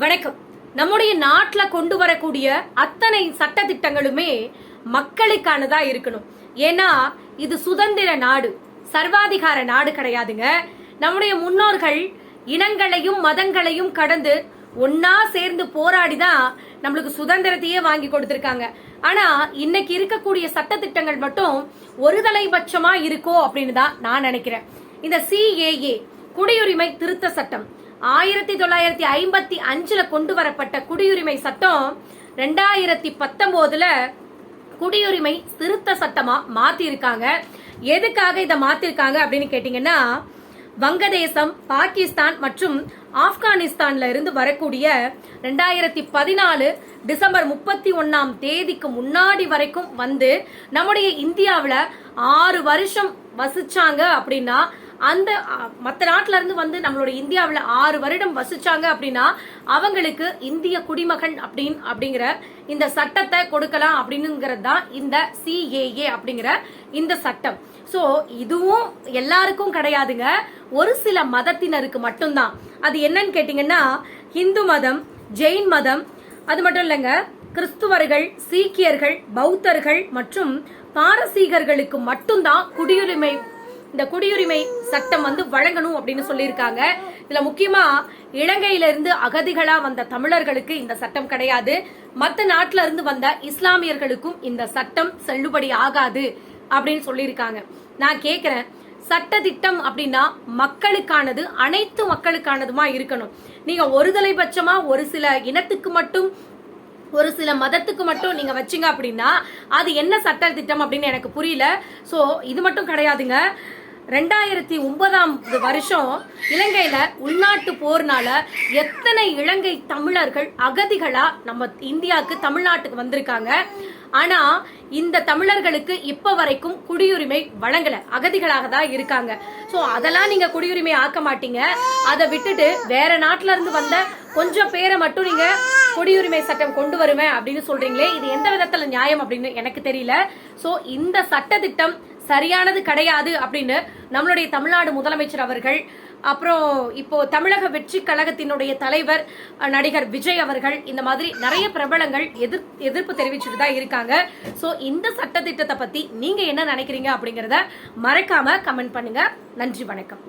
வணக்கம். நம்முடைய நாட்டில் கொண்டு வரக்கூடிய அத்தனை சட்ட திட்டங்களுமே மக்களுக்கானதா இருக்கணும். ஏன்னா இது சுதந்திர நாடு. சர்வாதிகார நாடு கிடையாதுங்க. நம்முடைய முன்னோர்கள் இனங்களையும் மதங்களையும் கடந்து ஒன்னா சேர்ந்து போராடிதான் நம்மளுக்கு சுதந்திரத்தையே வாங்கி கொடுத்திருக்காங்க. ஆனா இன்னைக்கு இருக்கக்கூடிய சட்ட திட்டங்கள் மட்டும் ஒரு தலைபட்சமா இருக்கோ அப்படின்னு தான் நான் நினைக்கிறேன். இந்த சிஏஏ குடியுரிமை திருத்த சட்டம். ஆயிரத்தி தொள்ளாயிரத்தி ஐம்பத்தி அஞ்சுல கொண்டு வரப்பட்ட குடியுரிமை சட்டம் ரெண்டாயிரத்தி பத்தொன்பதுல குடியுரிமை திருத்த சட்டமா மாத்தி இருக்காங்க எதுக்காக இதை மாத்திருக்காங்க அப்படின்னு கேட்டீங்கன்னா வங்கதேசம் பாகிஸ்தான் மற்றும் ஆப்கானிஸ்தான்ல இருந்து வரக்கூடிய ரெண்டாயிரத்தி பதினாலு டிசம்பர் முப்பத்தி ஒன்னாம் தேதிக்கு முன்னாடி வரைக்கும் வந்து நம்முடைய இந்தியாவில் ஆறு வருஷம் வசிச்சாங்க அப்படின்னா அந்த மற்ற நாட்டில இருந்து வந்து நம்மளோட இந்தியாவில் ஆறு வருடம் வசிச்சாங்க அப்படின்னா அவங்களுக்கு இந்திய குடிமகன் அப்படின்னு அப்படிங்கிற இந்த சட்டத்தை கொடுக்கலாம் அப்படின்னுங்கிறது தான் இந்த சிஏஏ அப்படிங்கிற இந்த சட்டம். ஸோ இதுவும் எல்லாருக்கும் கிடையாதுங்க. ஒரு சில மதத்தினருக்கு மட்டும்தான். அது என்னன்னு கேட்டீங்கன்னா இந்து மதம் ஜெயின் மதம் அது மட்டும் இல்லைங்க. கிறிஸ்துவர்கள் சீக்கியர்கள் பௌத்தர்கள் மற்றும் பாரசீகர்களுக்கு மட்டும்தான் குடியுரிமை இந்த குடியுரிமை சட்டம் வந்து வழங்கணும் அப்படின்னு சொல்லியிருக்காங்க. இதுல முக்கியமா இலங்கையில இருந்து அகதிகளா வந்த தமிழர்களுக்கு இந்த சட்டம் கிடையாது. மற்ற நாட்டுல இருந்து வந்த இஸ்லாமியர்களுக்கும் இந்த சட்டம் செல்லுபடி ஆகாது அப்படின்னு சொல்லியிருக்காங்க. நான் கேக்குறேன் சட்ட திட்டம் அப்படின்னா மக்களுக்கானது அனைத்து மக்களுக்கானதுமா இருக்கணும். நீங்க ஒருதலை தலைபட்சமா ஒரு சில இனத்துக்கு மட்டும் ஒரு சில மதத்துக்கு மட்டும் நீங்க வச்சீங்க அப்படின்னா அது என்ன சட்ட திட்டம் அப்படின்னு எனக்கு புரியல. சோ இது மட்டும் கிடையாதுங்க. ரெண்டாயிரத்தி ஒன்பதாம் வருஷம் இலங்கையில உள்நாட்டு போர்னால எத்தனை இலங்கை தமிழர்கள் அகதிகளா நம்ம இந்தியாவுக்கு தமிழ்நாட்டுக்கு வந்திருக்காங்க. ஆனா இந்த தமிழர்களுக்கு இப்ப வரைக்கும் குடியுரிமை வழங்கல. அகதிகளாக தான் இருக்காங்க. சோ அதெல்லாம் நீங்க குடியுரிமை ஆக்க மாட்டீங்க. அதை விட்டுட்டு வேற நாட்டுல இருந்து வந்த கொஞ்சம் பேரை மட்டும் நீங்க குடியுரிமை சட்டம் கொண்டு வருவேன் அப்படின்னு சொல்றீங்களே இது எந்த விதத்துல நியாயம் அப்படின்னு எனக்கு தெரியல. சோ இந்த சட்ட திட்டம் சரியானது கிடையாது அப்படின்னு நம்மளுடைய தமிழ்நாடு முதலமைச்சர் அவர்கள் அப்புறம் இப்போ தமிழக வெற்றி கழகத்தினுடைய தலைவர் நடிகர் விஜய் அவர்கள் இந்த மாதிரி நிறைய பிரபலங்கள் எதிர் எதிர்ப்பு தெரிவிச்சுட்டு தான் இருக்காங்க. ஸோ இந்த சட்ட திட்டத்தை பத்தி நீங்க என்ன நினைக்கிறீங்க அப்படிங்கறத மறக்காம கமெண்ட் பண்ணுங்க. நன்றி வணக்கம்.